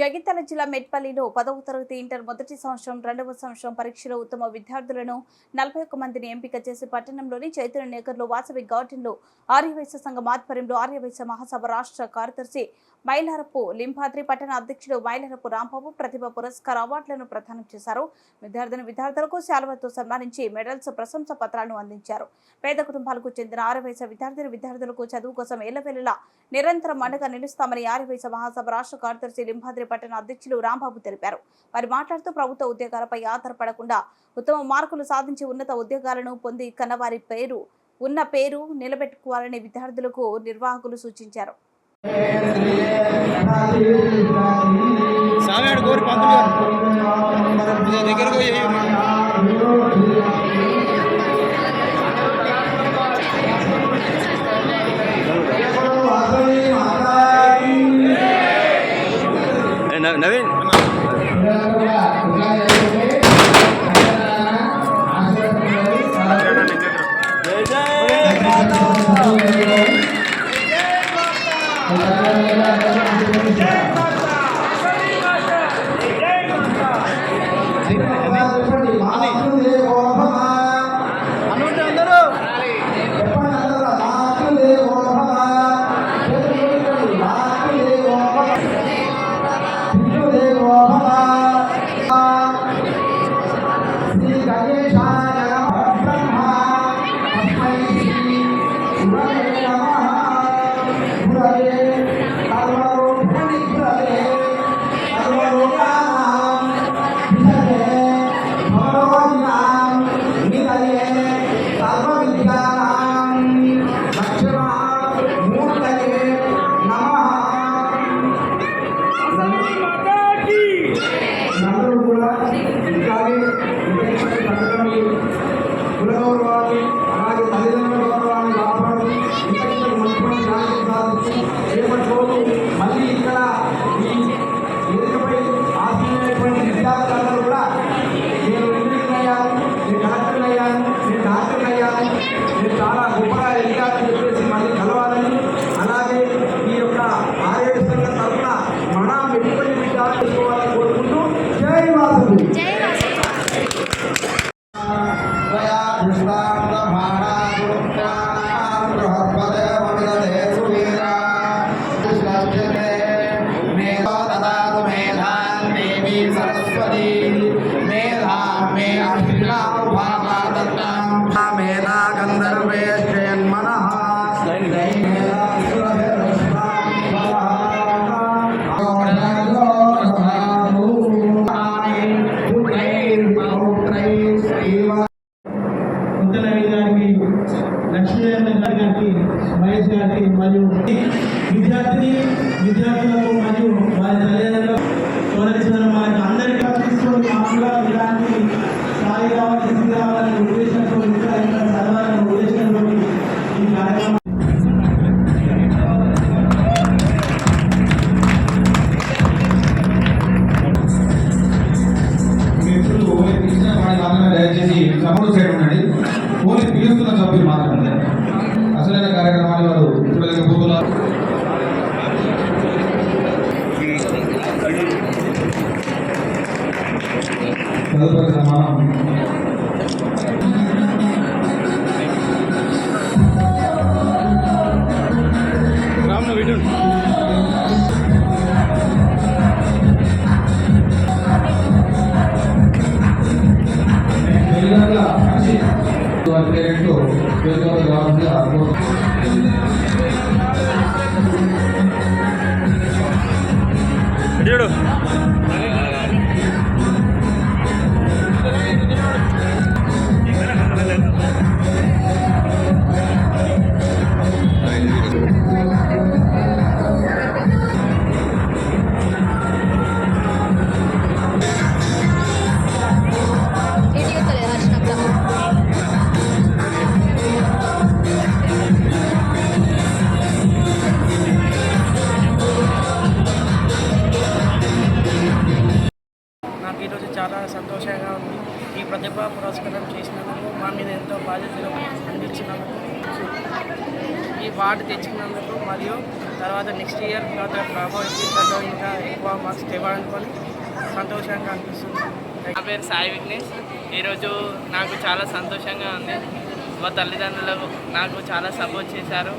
జగిత్యాల జిల్లా మెట్పల్లిలో పదవ తరగతి ఇంటర్ మొదటి సంవత్సరం రెండవ సంవత్సరం పరీక్షలో ఉత్తమ విద్యార్థులను నలభై ఒక్క మందిని ఎంపిక చేసి పట్టణంలోని చైతన్య నేకర్లో వాసవి గార్డెన్లో ఆర్యవైశ్య సంఘం ఆధ్వర్యంలో ఆర్యవైశ్య మహాసభ రాష్ట్ర కార్యదర్శి మైలారపు లింపాద్రి పట్టణ అధ్యక్షుడు మైలారపు రాంబాబు ప్రతిభ పురస్కార అవార్డులను ప్రదానం చేశారు. విద్యార్థిని విద్యార్థులకు శాలువతో సన్మానించి మెడల్స్ ప్రశంస పత్రాలను అందించారు. పేద కుటుంబాలకు చెందిన ఆర్యవైశ్య విద్యార్థిని విద్యార్థులకు చదువు కోసం ఏళ్ళవెల్లులా నిరంతరం అండగా నిలుస్తామని ఆర్యవైశ్య మహాసభ రాష్ట్ర కార్యదర్శి లింబాద్రి పట్టణ అధ్యక్షులు రాంబాబు తెలిపారు. వారు మాట్లాడుతూ ప్రభుత్వ ఉద్యోగాలపై ఆధారపడకుండా ఉత్తమ మార్కులు సాధించి ఉన్నత ఉద్యోగాలను పొంది కన్నవారి పేరు ఉన్న పేరు నిలబెట్టుకోవాలని విద్యార్థులకు నిర్వాహకులు సూచించారు. సాగాడు కోరి పంతులు గారు కొంచెం దగ్గరకు అందరూ తదుపరి సమానం రామ్ను విడు మెల్లగా కలిసి పురస్కారం చేసినందుకు మా మీద ఎంతో బాధ్యతలు అందించినందుకు ఈ అవార్డు తెచ్చుకున్నందుకు మరియు తర్వాత నెక్స్ట్ ఇయర్ తర్వాత ప్రభావం ఫ్యూచర్లో ఇంకా ఎక్కువ మార్క్స్ తేవాలనుకొని సంతోషంగా అనిపిస్తుంది. నా పేరు సాయి విఘ్నేష్. ఈరోజు నాకు చాలా సంతోషంగా ఉంది. మా తల్లిదండ్రులకు నాకు చాలా సపోర్ట్ చేశారు.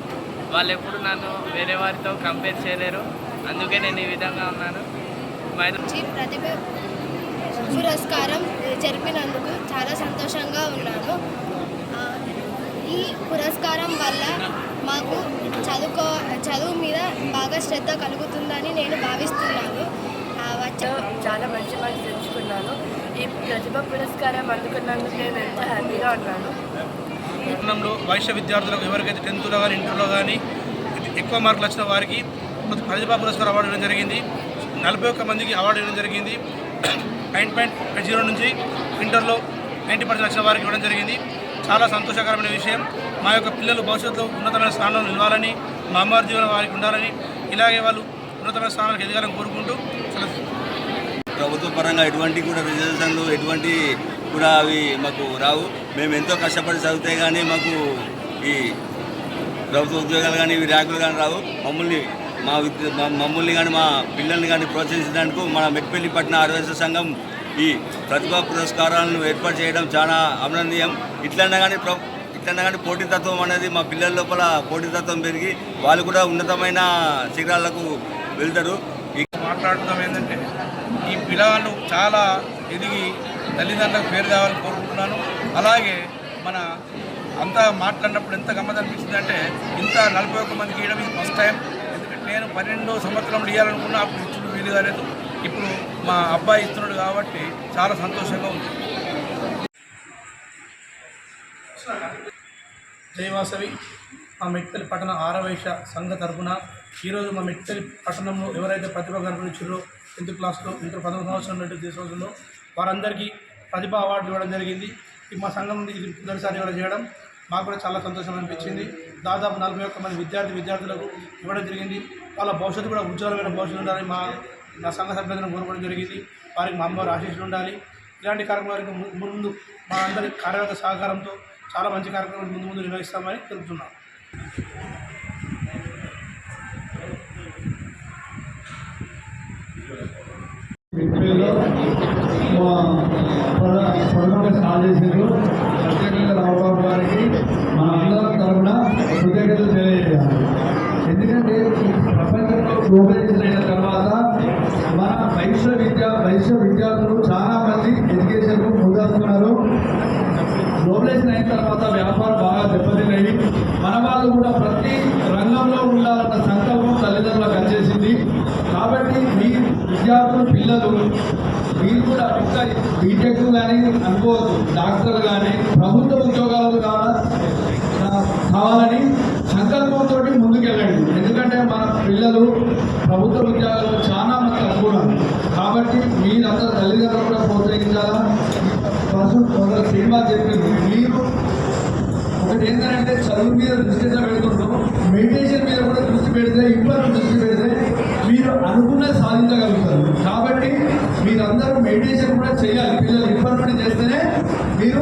వాళ్ళు ఎప్పుడు నన్ను వేరే వారితో కంపేర్ చేయలేరు. అందుకే నేను ఈ విధంగా ఉన్నాను. ప్రతిభ పురస్కారం జరిపినందుకు చాలా సంతోషంగా ఉన్నాను. ఈ పురస్కారం వల్ల మాకు చదువుకో చదువు మీద బాగా శ్రద్ధ కలుగుతుందని నేను భావిస్తున్నాను. చాలా మంచి మంచి తెలుసుకున్నాను ఈ ప్రతిభ పురస్కారం అందుకున్నందుకు నేను ఎంతో హ్యాపీగా ఉన్నాను. పట్టణంలో వైశ్య విద్యార్థులకు ఎవరికైతే టెన్త్లో కానీ ఇంటర్లో కానీ ఎక్కువ మార్కులు వచ్చిన వారికి ప్రతిభా పురస్కారం అవార్డు ఇవ్వడం జరిగింది. నలభై ఒక్క మందికి అవార్డు ఇవ్వడం జరిగింది. నైన్ పాయింట్ జీరో నుంచి ఇంటర్లో నైంటీ పర్సెంట్ వచ్చిన వారికి ఇవ్వడం జరిగింది. చాలా సంతోషకరమైన విషయం. మా యొక్క పిల్లలు భవిష్యత్తులో ఉన్నతమైన స్థానంలో నిలవాలని మా అమ్మవారి జీవనం వారికి ఉండాలని ఇలాగే వాళ్ళు ఉన్నతమైన స్థానాలకు ఎదగాలని కోరుకుంటూ ప్రభుత్వ పరంగా ఎటువంటి కూడా రిజర్వేషన్లు ఎటువంటి కూడా అవి మాకు రావు. మేము ఎంతో కష్టపడి చదివితే కానీ మాకు ఈ ప్రభుత్వ ఉద్యోగాలు కానీ ఇవి ర్యాంకులు కానీ రావు. మమ్మల్ని మా విద్య మా- మమ్మల్ని కానీ మా పిల్లల్ని కానీ ప్రోత్సహించడానికి మన మెట్పల్లి పట్టణ ఆదివాసీ సంఘం ఈ ప్రతిభా పురస్కారాలను ఏర్పాటు చేయడం చాలా అభినందనీయం. ఇట్లన్నా కానీ ప్ర ఇట్లన్నా కానీ పోటీతత్వం అనేది మా పిల్లల లోపల పోటీతత్వం పెరిగి వాళ్ళు కూడా ఉన్నతమైన శిఖరాలకు వెళ్తారు. ఈ మాట్లాడుతాం ఏంటంటే ఈ పిల్లలు చాలా ఎదిగి తల్లిదండ్రులకు పేరు తేవాలని కోరుకుంటున్నాను. అలాగే మన అంతా మాట్లాడినప్పుడు ఎంత గమ్మత్ అనిపించింది అంటే ఇంత నలభై ఒక్క మందికి ఇవ్వడం ఇది ఫస్ట్ టైం నేను పన్నెండో సంవత్సరం ఇవ్వాలనుకున్నా అప్పుడు ఇచ్చిన వీలు కాలేదు. ఇప్పుడు మా అబ్బాయి ఇస్తున్నాడు కాబట్టి చాలా సంతోషంగా ఉంది. జయవాసవి మా మెట్పల్లి పట్టణ ఆరవేశ సంఘ తరఫున ఈరోజు మా మెట్పల్లి పట్టణంలో ఎవరైతే ప్రతిభ కనపడించారో టెన్త్ క్లాస్లో ఇంటర్ పదవ సంవత్సరం నుండి దేశంలో వారందరికీ ప్రతిభ అవార్డు ఇవ్వడం జరిగింది. మా సంఘం నుండి ఇది మొదటిసారి ఇవ్వడం చేయడం మాకు కూడా చాలా సంతోషం అనిపించింది. దాదాపు నలభై ఒక్క మంది విద్యార్థి విద్యార్థులకు ఇవ్వడం జరిగింది. వాళ్ళ భవిష్యత్తు కూడా ఉజ్వలమైన భవిష్యత్తు ఉండాలని మా నా సంఘ సభ్యులను కోరుకోవడం జరిగింది. వారికి మా అమ్మ ఆశీస్సులు ఉండాలి. ఇలాంటి కార్యక్రమాలకు ముందు ముందు మా అందరి కార్యవర్గ సహకారంతో చాలా మంచి కార్యక్రమాలు ముందు ముందు నిర్వహిస్తామని తెలుపుతున్నాను మా ప్రధాన సాధించారు ప్రత్యేకంగా రావడం మన వైశ్య విద్య వైశ్య విద్యార్థులు చాలా మంది ఎడ్యుకేషన్ ముందుకున్నారు గ్లోబలైజేషన్ అయిన తర్వాత వ్యాపారం బాగా దెబ్బతిన్నాయి. మన వాళ్ళు కూడా ప్రతి రంగంలో ఉండాలన్న సంకల్పం తల్లిదండ్రులకు వచ్చేసింది. కాబట్టి మీ విద్యార్థులు పిల్లలు మీరు కూడా ఇంకా బీటెక్ కానీ అనుకోవద్దు. డాక్టర్ కానీ ప్రభుత్వ ఉద్యోగాలు కావాలని సంకల్పంతో ముందుకెళ్ళండి. ఎందుకంటే మన పిల్లలు ప్రభుత్వ ఉద్యోగాలు చాలా మంది తక్కువ కాబట్టి మీరంతా తల్లిదండ్రులు కూడా ప్రోత్సహించాలా? కొందరు సినిమా చెప్పింది. మీరు ఒకటి ఏంటంటే చదువు మీద దృష్టి ఎంత మెడిటేషన్ మీద కూడా దృష్టి పెడితే ఇబ్బంది దృష్టి పెడితే మీరు అనుకున్నది సాధించగలుగుతారు. కాబట్టి మీరందరూ మెడిటేషన్ కూడా చేయాలి.